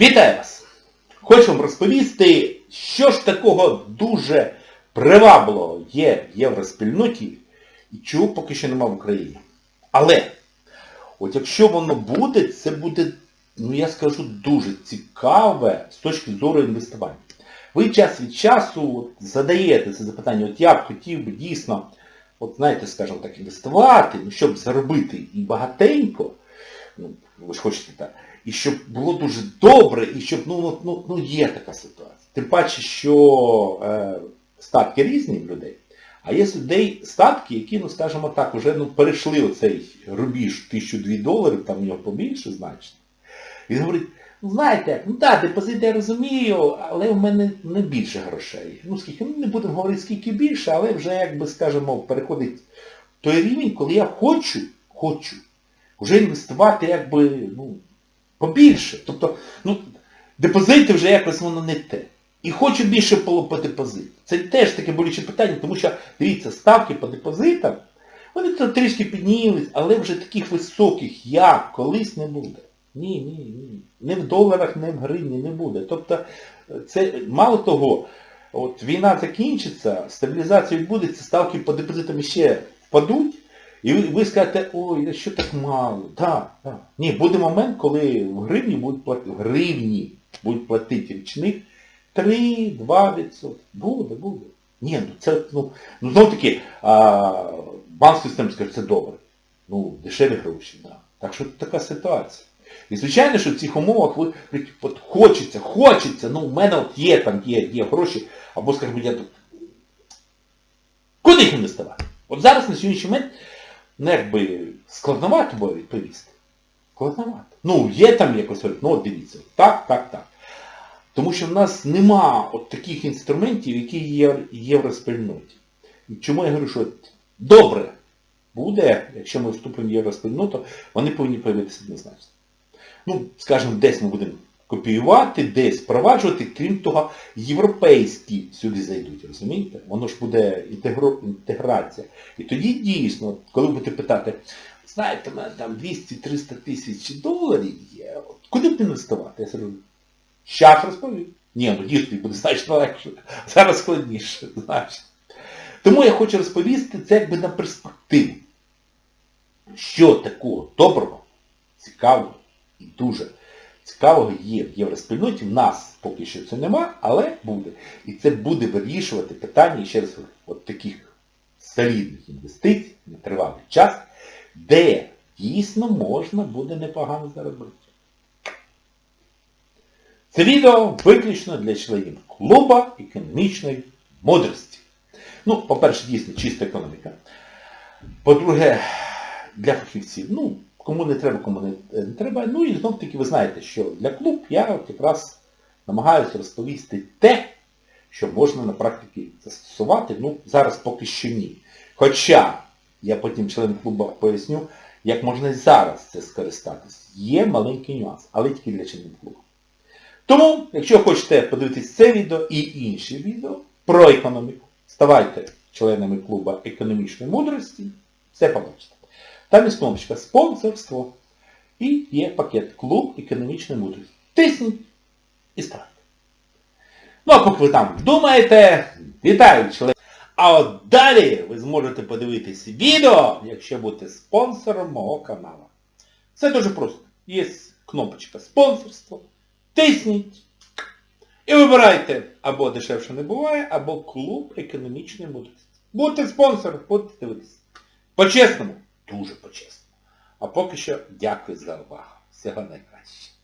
Вітаю вас! Хочу вам розповісти, що ж такого дуже привабливого є в євроспільноті і чого поки що нема в Україні. Але, от якщо воно буде, це буде, ну я скажу, дуже цікаве з точки зору інвестування. Ви час від часу задаєте це запитання, от я б хотів би дійсно, от знаєте, скажімо так, інвестувати, ну, щоб заробити і багатенько, ну, ви ж хочете так, і щоб було дуже добре, і щоб, ну, ну, ну, є така ситуація. Тим паче, що е, статки різні в людей, а є людей статки, які, ну скажімо так, вже ну, перейшли оцей рубіж 1002 доларів, там в нього побільше значно. І він говорить, ну знаєте, ну так, депозит я розумію, але в мене не більше грошей. Ну скільки, ну не будемо говорити скільки більше, але вже, якби, скажімо, переходить той рівень, коли я хочу, хочу, вже інвестувати якби, ну, побільше. Тобто, ну, депозити вже якось воно не те. І хочу більше по депозиту. Це теж таке болюче питання, тому що, дивіться, ставки по депозитам, вони то трішки піднімались, але вже таких високих, як колись не буде. Ні, ні, ні. Не в доларах, не в гривні не буде. Тобто, це мало того, от війна закінчиться, стабілізація відбудеться, ставки по депозитам ще впадуть, і ви, скажете, ой, що так мало? Так, так. Ні, буде момент, коли в гривні будуть платити, в гривні будуть платити річних 3-2%. Буде, буде. Ні, ну це, ну, ну знову таки, банк систем скаже, це добре. Ну, дешеві гроші. Да. Так що така ситуація. І звичайно, що в цих умовах ви от, хочеться, хочеться, ну в мене от є там, є, є гроші, або, скажімо, я тут. Куди їх інвестувати? От зараз на сьогоднішній момент, ну якби складновато було відповісти. Складновато. Ну, є там якось, ну от дивіться, так, так, так. Тому що в нас нема от таких інструментів, які є в євроспільноті. Чому я говорю, що добре буде, якщо ми вступимо в євроспільноту, вони повинні появитися однозначно. Ну, скажімо, десь ми будемо копіювати, десь впроваджувати, крім того, європейські сюди зайдуть, розумієте? Воно ж буде інтеграція. І тоді дійсно, коли будете питати, знаєте, мене там 200-300 тисяч доларів є, куди б інвестувати? Я скажу, щас розповім. Ні, ну дійсно буде значно легше. Зараз складніше, значно. Тому я хочу розповісти це якби на перспективу. Що такого доброго, цікавого і дуже цікавого є в євроспільноті. В нас поки що це нема, але буде. І це буде вирішувати питання, ще раз от таких солідних інвестицій на тривалий час, де дійсно можна буде непогано заробити. Це відео виключно для членів клуба економічної мудрості. Ну, по-перше, дійсно, чиста економіка. По-друге, для фахівців. Ну, кому не треба, кому не, не треба. Ну і знов таки ви знаєте, що для клуб я якраз намагаюся розповісти те, що можна на практиці застосувати. Ну, зараз поки що ні. Хоча, я потім членам клубу поясню, як можна зараз це скористатись. Є маленький нюанс, але тільки для членів клубу. Тому, якщо хочете подивитись це відео і інші відео про економіку, ставайте членами клубу економічної мудрості, все побачите. Там є кнопочка спонсорство і є пакет клуб економічної мудрості. Тисніть і ставте. Ну а поки ви там думаєте, вітаю члени. А от далі ви зможете подивитись відео, якщо будете спонсором мого каналу. Це дуже просто. Є кнопочка спонсорство. Тисніть. І вибирайте або дешевше не буває, або клуб економічної мудрості. Будьте спонсором, будете дивитися. По-чесному, дуже по-чесному. А поки що дякую за увагу. Всього найкращого.